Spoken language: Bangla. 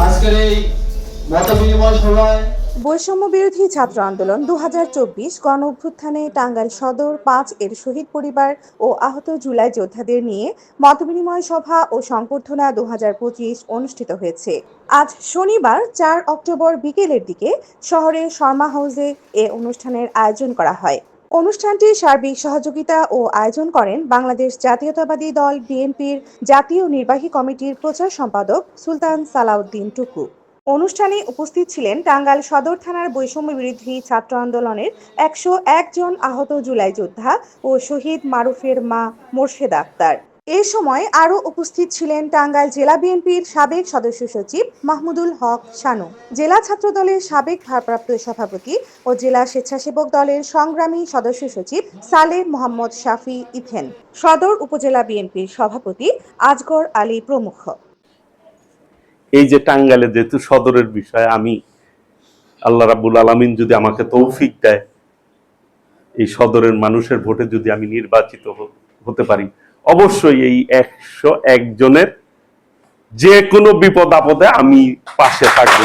আজকের এই মত বিনিময় সভায় বৈষম্য বিরোধী ছাত্র আন্দোলন দু হাজার চব্বিশ গণ অভ্যুত্থানে টাঙ্গাইল সদর পাঁচ এর শহীদ পরিবার ও আহত জুলাই যোদ্ধাদের নিয়ে মতবিনিময় সভা ও সংবর্ধনা দু হাজার পঁচিশ অনুষ্ঠিত হয়েছে। আজ শনিবার, চার অক্টোবর বিকেলের দিকে শহরের শর্মা হাউসে এ অনুষ্ঠানের আয়োজন করা হয়। অনুষ্ঠানটি সার্বিক সহযোগিতা ও আয়োজন করেন বাংলাদেশ জাতীয়তাবাদী দল বিএনপির জাতীয় নির্বাহী কমিটির প্রচার সম্পাদক সুলতান সালাউদ্দিন টুকু। অনুষ্ঠানে উপস্থিত ছিলেন টাঙ্গাইল সদর থানার বৈষম্য বিরোধী ছাত্র আন্দোলনের একশো জন আহত জুলাই যোদ্ধা ও শহীদ মারুফের মা মোর্শেদ আক্তার। এ সময় আরও উপস্থিত ছিলেন টাঙ্গাইল জেলা বিএনপির সাবেক সদস্য সচিব মাহমুদুল হক শানু। জেলা ছাত্র দলের সাবেক ভারপ্রাপ্ত সভাপতি ও জেলা স্বেচ্ছাসেবক দলের সংগ্রামী সদস্য সচিব সালেহ মোহাম্মদ শাফি ইথেন। সদর উপজেলা বিএনপির সভাপতি আজগর আলী প্রমুখ। এই যে টাঙ্গাইলে যেহেতু সদরের বিষয়, আমি আল্লাহ রাব্বুল আলামিন যদি আমাকে তৌফিক দেয়, এই সদরের মানুষের ভোটে যদি আমি নির্বাচিত হতে পারি অবশ্যই এই একশো একজনের যে কোনো বিপদ আপদে আমি পাশে থাকব।